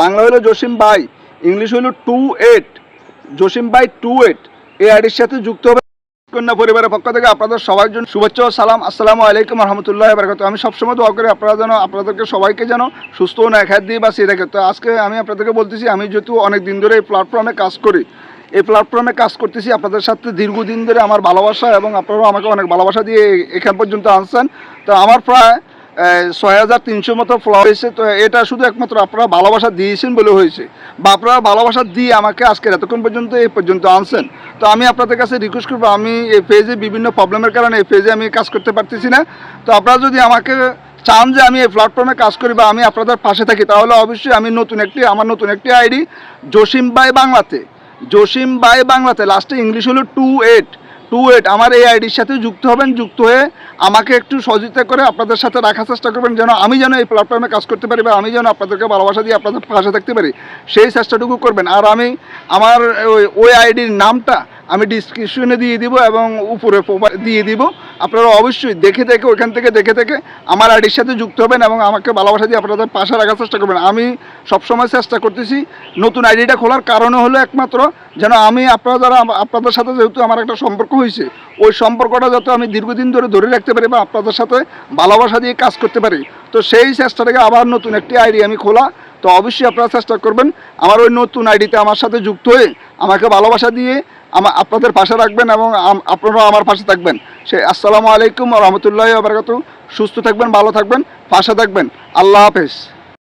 বাংলা হলো Jasim by English হলো two eight. Jasim by two eight. এই আইডির সাথে যুক্ত হবে কন্যা পরিবারের পক্ষ থেকে। আপনাদের সবার জন্য শুভেচ্ছা ও সালাম। আসসালামু আলাইকুম রহমতুল্লাহ বারকাত আমি সবসময় দোয়া করি আপনারা যেন আপনাদেরকে সবাইকে যেন সুস্থ ও ন্যাখাত দিয়ে বা সেই রাখে। তো আজকে আমি আপনাদেরকে বলতেছি, আমি যেহেতু অনেক দিন ধরে এই প্ল্যাটফর্মে কাজ করি, এই প্ল্যাটফর্মে কাজ করতেছি আপনাদের সাথে দীর্ঘদিন ধরে আমার ভালোবাসা এবং আপনারাও আমাকে অনেক ভালোবাসা দিয়ে এখান পর্যন্ত আনছেন। তো আমার প্রায় ছয় হাজার তিনশো মতো ফ্লো হয়েছে। তো এটা শুধু একমাত্র আপনারা ভালোবাসা দিয়েছেন বলে হয়েছে। বা আপনারা ভালোবাসা দিয়ে আমাকে আজকে এতক্ষণ পর্যন্ত, এই পর্যন্ত আনছেন। তো আমি আপনাদের কাছে রিকোয়েস্ট করব, আমি এই পেজে বিভিন্ন প্রবলেমের কারণে এই পেজে আমি কাজ করতে পারতেছি না। তো আপনারা যদি আমাকে চান যে আমি এই প্ল্যাটফর্মে কাজ করি বা আমি আপনাদের পাশে থাকি, তাহলে অবশ্যই আমি নতুন একটি, আমার নতুন একটি আইডি জসিম বাই বাংলাতে। জসিম বাই বাংলাতে লাস্টে ইংলিশ হলো টু এইট টু এইট আমার এই আইডির সাথে যুক্ত হবেন, যুক্ত হয়ে আমাকে একটু সহযোগিতা করে আপনাদের সাথে রাখার চেষ্টা করবেন, যেন আমি যেন এই প্ল্যাটফর্মে কাজ করতে পারি বা আমি যেন আপনাদেরকে ভালোবাসা দিয়ে আপনাদের পাশে থাকতে পারি, সেই চেষ্টাটুকু করবেন। আর আমি আমার ওই ওই আইডির নামটা আমি ডিসক্রিপশনে দিয়ে দিব এবং উপরে দিয়ে দিব। আপনারা অবশ্যই দেখে দেখে, ওইখান থেকে দেখে দেখে আমার আইডির সাথে যুক্ত হবেন এবং আমাকে ভালোবাসা দিয়ে আপনাদের পাশে রাখার চেষ্টা করবেন। আমি সবসময় চেষ্টা করতেছি নতুন আইডিটা খোলার কারণে হলো একমাত্র যেন আমি আপনারা যারা আপনাদের সাথে যেহেতু আমার একটা সম্পর্ক হয়েছে, ওই সম্পর্কটা যাতে আমি দীর্ঘদিন ধরে ধরে রাখতে পারি বা আপনাদের সাথে ভালোবাসা দিয়ে কাজ করতে পারি। তো সেই চেষ্টাটাকে আবার নতুন একটি আইডি আমি খোলা তো অবশ্যই আপনারা চেষ্টা করবেন আমার ওই নতুন আইডিতে আমার সাথে যুক্ত হয়ে আমাকে ভালোবাসা দিয়ে আমার আপনাদের পাশে রাখবেন এবং আপনারাও আমার পাশে থাকবেন। সে আসসালামু আলাইকুম রহমতুল্লাহ আবরকাত সুস্থ থাকবেন, ভালো থাকবেন, পাশে থাকবেন। আল্লাহ হাফেজ।